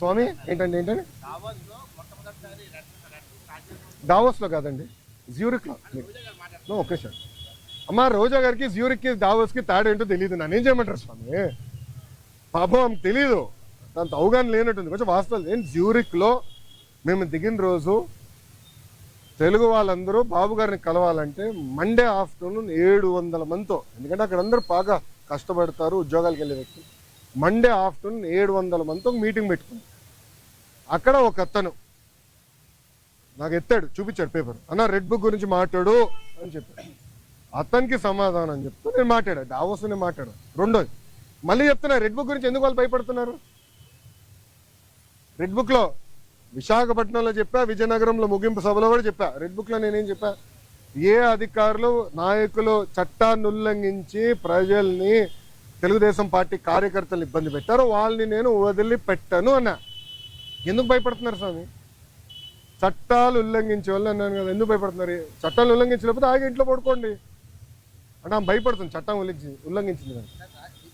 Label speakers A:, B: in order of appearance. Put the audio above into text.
A: స్వామి ఏంటండి ఏంటండి? దావోస్లో కాదండి జ్యూరిక్లో. నో, ఓకే సార్ అమ్మ రోజా గారికి జ్యూరిక్కి దావోస్కి తేడా ఏంటో తెలియదు నన్ను ఏం చేయమంటారు స్వామి? పాపం ఆమెకు తెలియదు దాంతో అవగాహన లేనట్టుంది. కొంచెం వాస్తవం ఏం? జ్యూరిక్లో మేము దిగిన రోజు తెలుగు వాళ్ళందరూ బాబు గారిని కలవాలంటే మండే ఆఫ్టర్నూన్ ఏడు వందల మందితో. ఎందుకంటే అక్కడ అందరూ బాగా కష్టపడతారు ఉద్యోగాలకు వెళ్ళే వ్యక్తులు. మండే ఆఫ్టర్నూన్ ఏడు వందల మందితో మీటింగ్ పెట్టుకుంది అక్కడ ఒక అతను నాకు ఎత్తాడు చూపించాడు పేపర్ అన్న రెడ్ బుక్ గురించి మాట్లాడు అని చెప్పాడు. అతనికి సమాధానం చెప్తూ నేను మాట్లాడా డావోస్ నేను మాట్లాడా. రెండోది మళ్ళీ చెప్తున్నా రెడ్ బుక్ గురించి ఎందుకు వాళ్ళు భయపడుతున్నారు? రెడ్ బుక్లో విశాఖపట్నంలో చెప్పా విజయనగరంలో ముగింపు సభలో కూడా చెప్పా. రెడ్ బుక్లో నేనేం చెప్పా? ఏ అధికారులు నాయకులు చట్టాన్ని ఉల్లంఘించి ప్రజల్ని తెలుగుదేశం పార్టీ కార్యకర్తలు ఇబ్బంది పెట్టారో వాళ్ళని నేను వదిలిపెట్టను అన్నా. ఎందుకు భయపడుతున్నారు స్వామి? చట్టాలు ఉల్లంఘించే వాళ్ళు అన్నాను కదా ఎందుకు భయపడుతున్నారు? చట్టాలు ఉల్లంఘించలేకపోతే ఆగి ఇంట్లో పడుకోండి. అంటే ఆమె భయపడుతుంది చట్టం ఉల్లంఘించి ఉల్లంఘించింది కదా.